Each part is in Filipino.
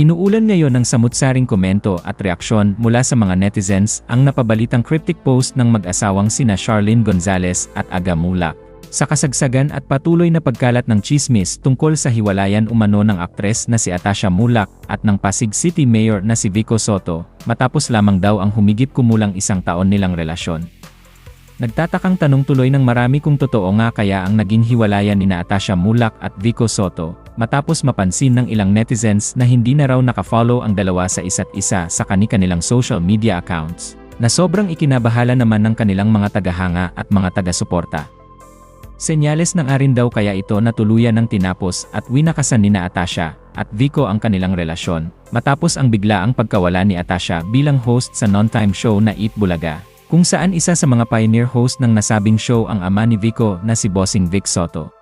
Inuulan ngayon ng samutsaring komento at reaksyon mula sa mga netizens ang napabalitang cryptic post ng mag-asawang sina Charlene Gonzalez at Aga Mulak. Sa kasagsagan at patuloy na pagkalat ng chismis tungkol sa hiwalayan umano ng aktres na si Atasha Mulak at ng Pasig City Mayor na si Vico Soto, matapos lamang daw ang humigit kumulang isang taon nilang relasyon. Nagtatakang tanong tuloy ng marami kung totoo nga kaya ang naging hiwalayan ni Natasha Mulak at Vico Soto, matapos mapansin ng ilang netizens na hindi na raw nakafollow ang dalawa sa isa't isa sa kani-kanilang social media accounts, na sobrang ikinabahala naman ng kanilang mga tagahanga at mga taga-suporta. Senyales ng arin daw kaya ito na tuluyan ng tinapos at winakasan ni na Atasha at Vico ang kanilang relasyon, matapos ang biglaang pagkawala ni Atasha bilang host sa non-time show na Eat Bulaga, kung saan isa sa mga pioneer host ng nasabing show ang ama ni Vico na si Bossing Vic Soto.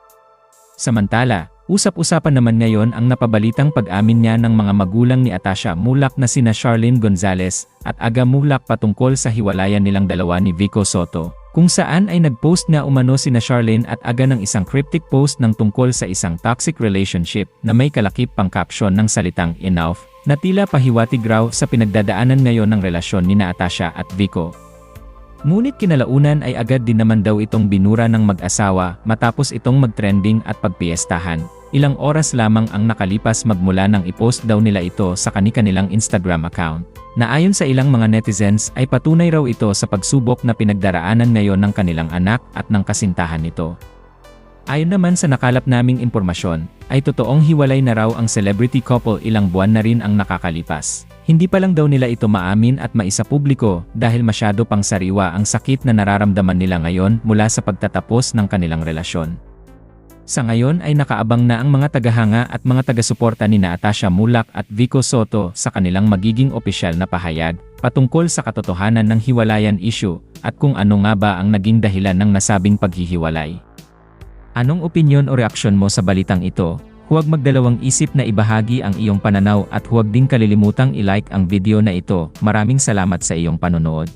Samantala, usap-usapan naman ngayon ang napabalitang pag-amin niya ng mga magulang ni Atasha Mulak na sina Charlene Gonzalez at Aga Mulak patungkol sa hiwalayan nilang dalawa ni Vico Soto, kung saan ay nag-post nga umano sina Charlene at Aga ng isang cryptic post ng tungkol sa isang toxic relationship na may kalakip pang caption ng salitang enough, na tila pahiwatig raw sa pinagdadaanan ngayon ng relasyon ni Natasha at Vico. Ngunit kinalaunan ay agad din naman daw itong binura ng mag-asawa matapos itong mag-trending at pagpiestahan. Ilang oras lamang ang nakalipas magmula nang ipost daw nila ito sa kani-kanilang Instagram account. Na ayon sa ilang mga netizens ay patunay raw ito sa pagsubok na pinagdaraanan ngayon ng kanilang anak at ng kasintahan nito. Ayon naman sa nakalap naming impormasyon, ay totoong hiwalay na raw ang celebrity couple ilang buwan na rin ang nakakalipas. Hindi pa lang daw nila ito maamin at maisapubliko dahil masyado pang sariwa ang sakit na nararamdaman nila ngayon mula sa pagtatapos ng kanilang relasyon. Sa ngayon ay nakaabang na ang mga tagahanga at mga taga-suporta ni Natasha Mulak at Vico Soto sa kanilang magiging opisyal na pahayag patungkol sa katotohanan ng hiwalayan issue at kung ano nga ba ang naging dahilan ng nasabing paghihiwalay. Anong opinyon o reaksyon mo sa balitang ito? Huwag magdalawang isip na ibahagi ang iyong pananaw at huwag ding kalilimutang i-like ang video na ito. Maraming salamat sa iyong panonood.